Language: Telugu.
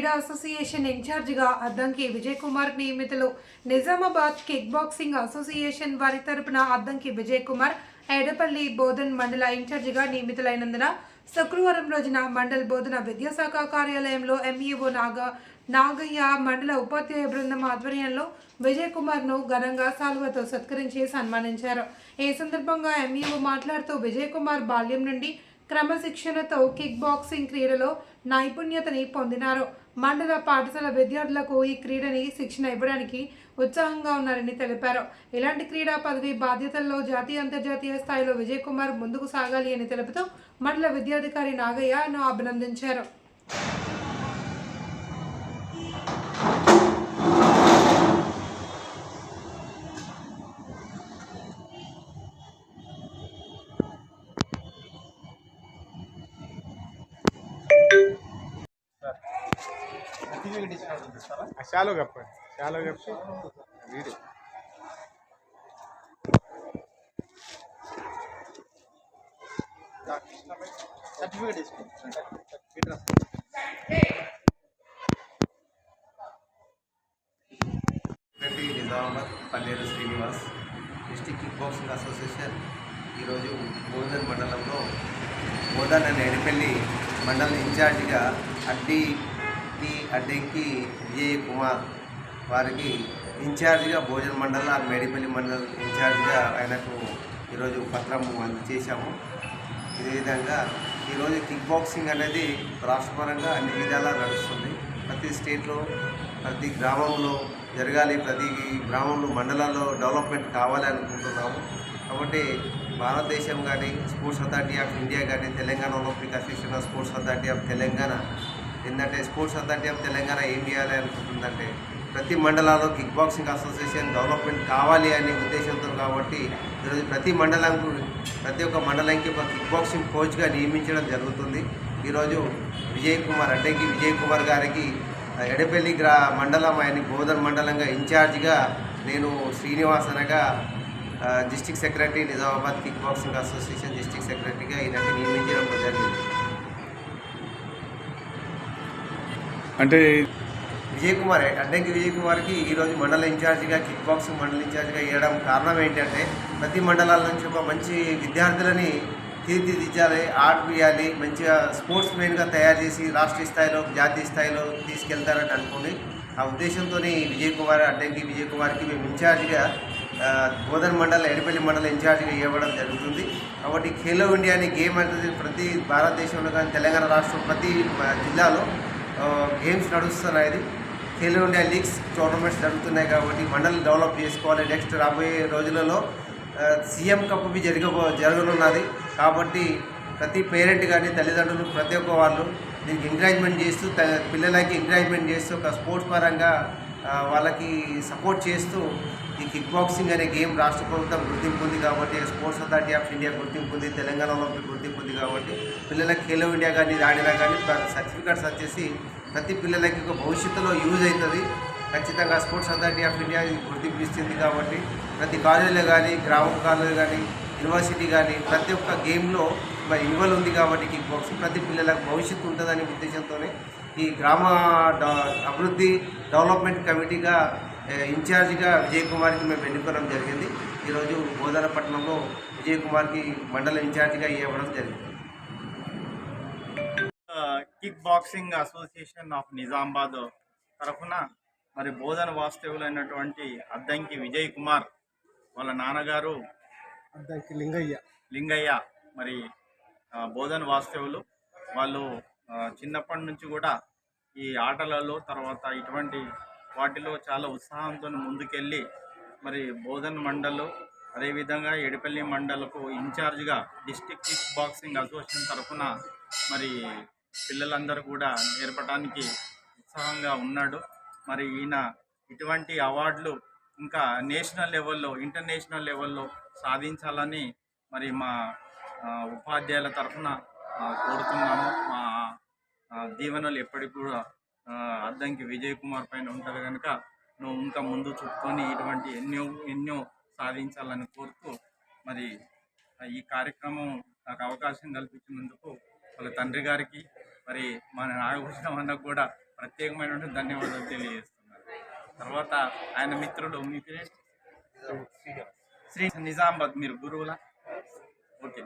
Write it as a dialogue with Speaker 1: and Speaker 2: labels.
Speaker 1: క్రీడా అసోసియేషన్ ఇన్ఛార్జిగా అద్దంకి విజయ్ కుమార్ నియమితులు. నిజామాబాద్ కిక్ బాక్సింగ్ అసోసియేషన్ వారి తరపున అద్దంకి విజయ్ కుమార్ ఎడపల్లి బోధన్ మండల ఇన్ఛార్జిగా నియమితులైనందున శుక్రవారం రోజున మండల్ బోధన విద్యాశాఖ కార్యాలయంలో ఎంఈఓ నాగ నాగయ్య మండల ఉపాధ్యాయ బృందం ఆధ్వర్యంలో విజయ్ కుమార్ను ఘనంగా సాల్వతో సత్కరించి సన్మానించారు. ఈ సందర్భంగా ఎంఈఓ మాట్లాడుతూ విజయ్ కుమార్ బాల్యం నుండి క్రమశిక్షణతో కిక్ బాక్సింగ్ క్రీడలో నైపుణ్యతని పొందినారు. మండల పాఠశాల విద్యార్థులకు ఈ క్రీడని శిక్షణ ఇవ్వడానికి ఉత్సాహంగా ఉన్నారని తెలిపారు. ఇలాంటి క్రీడా పదవి బాధ్యతల్లో జాతీయ అంతర్జాతీయ స్థాయిలో విజయ్ కుమార్ ముందుకు సాగాలి అని తెలుపుతూ మండల విద్యాధికారి నాగయ్యను అభినందించారు.
Speaker 2: శాలో కప్పండి శాలో కప్పి వీడియో
Speaker 3: సర్టిఫికేట్ తీసుకోండి
Speaker 4: Reddy Nizamabad Palleru Srinivas district kick boxing association ఈరోజు బోధన్ మండలంలో బోధన్ అనే ఎడిపెల్లి మండల ఇన్ఛార్జిగా అడ్డి ఈ అడ్డంకి విజయ్ కుమార్ వారికి ఇన్ఛార్జిగా భోజన మండల మేడిపల్లి మండలం ఇన్ఛార్జిగా ఆయనకు ఈరోజు పత్రం అందజేశాము. ఇదే విధంగా ఈరోజు కిక్ బాక్సింగ్ అనేది రాష్ట్రపరంగా అన్ని విధాలా నడుస్తుంది. ప్రతి స్టేట్లో ప్రతి గ్రామంలో జరగాలి ప్రతి గ్రామంలో మండలాల్లో డెవలప్మెంట్ కావాలి అనుకుంటున్నాము. కాబట్టి భారతదేశం కానీ స్పోర్ట్స్ అథారిటీ ఆఫ్ ఇండియా కానీ Telangana Olympic association of sports authority of Telangana ఏంటంటే స్పోర్ట్స్ అథారిటీ ఆఫ్ తెలంగాణ ఏం చేయాలి అనుకుంటుందంటే ప్రతి మండలాల్లో కిక్ బాక్సింగ్ అసోసియేషన్ డెవలప్మెంట్ కావాలి అనే ఉద్దేశంతో కాబట్టి ఈరోజు ప్రతి మండలంకు ప్రతి ఒక్క మండలంకి ఒక కిక్ బాక్సింగ్ కోచ్గా నియమించడం జరుగుతుంది. ఈరోజు విజయ్ కుమార్ అడ్డంకి విజయ్ కుమార్ గారికి ఎడపల్లి గ్రా మండలం ఆయన బోధన్ మండలంగా ఇన్ఛార్జిగా నేను శ్రీనివాస్ అనగా district secretary Nizamabad kick boxing association district సెక్రటరీగా ఈయనకి నియమించడం జరిగింది.
Speaker 2: అంటే
Speaker 4: విజయ్ కుమార్ అడ్డంకి విజయ్ కుమార్కి ఈరోజు మండల ఇన్ఛార్జిగా కిక్ బాక్సింగ్ మండల ఇన్ఛార్జిగా వేయడం కారణం ఏంటంటే ప్రతి మండలాల నుంచి ఒక మంచి విద్యార్థులని తీర్చిదిద్దాలి ఆడిపియాలి మంచిగా స్పోర్ట్స్ మెయిన్గా తయారు చేసి రాష్ట్రీయ స్థాయిలో జాతీయ స్థాయిలో తీసుకెళ్తారని అనుకుని ఆ ఉద్దేశంతో విజయ్ కుమార్ అడ్డంకి విజయ్ కుమార్కి మేము ఇన్ఛార్జిగా ఆ, మండల ఎడపల్లి మండల ఇన్ఛార్జిగా ఇవ్వడం జరుగుతుంది. కాబట్టి ఖేలో ఇండియా అనే గేమ్ అనేది ప్రతి భారతదేశంలో కానీ తెలంగాణ రాష్ట్రం ప్రతి జిల్లాలో గేమ్స్ నడుస్తున్నాయి. ఖేలో ఇండియా లీగ్స్ టోర్నమెంట్స్ జరుగుతున్నాయి కాబట్టి మండలి డెవలప్ చేసుకోవాలి. నెక్స్ట్ రాబోయే రోజులలో సీఎం కప్ బి జరగ జరగనున్నది. కాబట్టి ప్రతి పేరెంట్ కానీ తల్లిదండ్రులు ప్రతి ఒక్క వాళ్ళు దీనికి ఎంకరేజ్మెంట్ చేస్తూ పిల్లలకి ఎంకరేజ్మెంట్ చేస్తూ ఒక స్పోర్ట్స్ పరంగా వాళ్ళకి సపోర్ట్ చేస్తూ ఈ కిక్ బాక్సింగ్ అనే గేమ్ రాష్ట్ర ప్రభుత్వం గుర్తింపు ఉంది కాబట్టి స్పోర్ట్స్ అథారిటీ ఆఫ్ ఇండియా గుర్తింపు ఉంది తెలంగాణ ఒలింపిక్ గుర్తింపు ఉంది కాబట్టి పిల్లలకి ఖేలో ఇండియా కానీ ఆడినా కానీ సర్టిఫికెట్స్ వచ్చేసి ప్రతి పిల్లలకి ఒక భవిష్యత్తులో యూజ్ అవుతుంది. ఖచ్చితంగా స్పోర్ట్స్ అథారిటీ ఆఫ్ ఇండియా గుర్తింపు ఇస్తుంది కాబట్టి ప్రతి కాలేజీలో కానీ గ్రామ కాలేజీ కానీ యూనివర్సిటీ కానీ ప్రతి ఒక్క గేమ్లో మరి ఇన్వాల్వ్ ఉంది కాబట్టి కిక్ బాక్సింగ్ ప్రతి పిల్లలకు భవిష్యత్తు ఉంటుందనే ఉద్దేశంతోనే ఈ గ్రామ అభివృద్ధి డెవలప్మెంట్ కమిటీగా ఇన్ఛార్జిగా విజయ్ కుమార్కి మేము ఎన్నుకోవడం జరిగింది. ఈరోజు బోధనపట్నంలో విజయ్ కుమార్కి మండల ఇన్ఛార్జిగా ఇవ్వడం జరిగింది.
Speaker 3: Kick boxing association of Nizamabad తరఫున మరి బోధన వాస్తవులైనటువంటి అద్దంకి విజయ్ కుమార్ వాళ్ళ నాన్నగారు
Speaker 2: అద్దంకి లింగయ్య.
Speaker 3: లింగయ్య మరి బోధన వాస్తవులు వాళ్ళు చిన్నప్పటి నుంచి కూడా ఈ ఆటలలో తర్వాత ఇటువంటి వాటిలో చాలా ఉత్సాహంతో ముందుకెళ్ళి మరి బోధన్ మండలు అదేవిధంగా ఎడిపల్లి మండలకు ఇన్ఛార్జ్గా డిస్టిక్ కిక్ బాక్సింగ్ అసోసియేషన్ తరఫున మరి పిల్లలందరూ కూడా నేర్పడానికి ఉత్సాహంగా ఉన్నాడు. మరి ఈయన ఇటువంటి అవార్డులు ఇంకా నేషనల్ లెవెల్లో ఇంటర్నేషనల్ లెవెల్లో సాధించాలని మరి మా ఉపాధ్యాయుల తరఫున కోరుతున్నాము. మా దీవెనలు ఎప్పటికి కూడా అద్దంకి విజయ్ కుమార్ పైన ఉంటుంది కనుక నువ్వు ఇంకా ముందు చుట్టుకొని ఇటువంటి ఎన్నో ఎన్నో సాధించాలని కోరుతూ మరి ఈ కార్యక్రమం నాకు అవకాశం కల్పించినందుకు వాళ్ళ తండ్రి గారికి మరి మన నాగభూషణం అన్నకు కూడా ప్రత్యేకమైనటువంటి ధన్యవాదాలు తెలియజేస్తున్నాను తర్వాత ఆయన మిత్రుడు మీ పేరు? శ్రీ నిజామాబాద్ మీరు గురువులా? ఓకే.